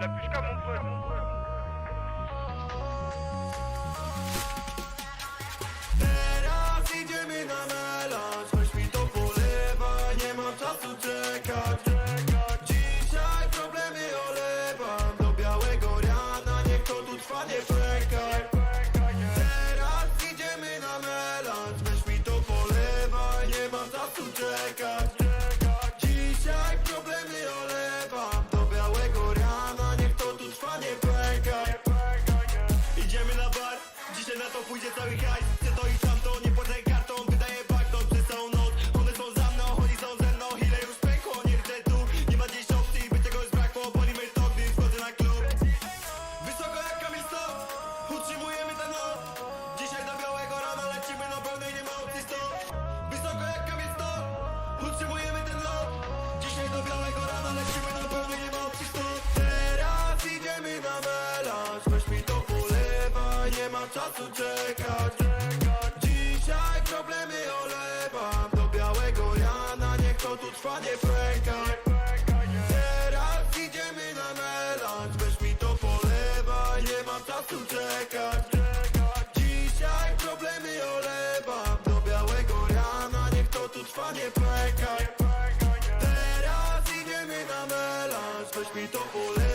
lepiej kamuflę Teraz idziemy na melanż Weź mi to polewa, nie mam czasu czekać pójdzie cały hajs. Chcę to i tamto, nie płacę kartą. Wydaję banknot przez całą noc. One są za mną, oni są ze mną. Ile już pękło, nie rdzę tu. Nie ma dziś opcji, by już brakło Bolimy to, gdy wchodzę na klub. Wysoko jak Kamil Utrzymujemy nie pękaj Teraz idziemy na melanż. Weź mi to polewa, nie mam czasu czekać. Dzisiaj problemy olewam Do białego rana, niech to tu trwa, nie pękaj Teraz idziemy na melanż. Weź mi to polewa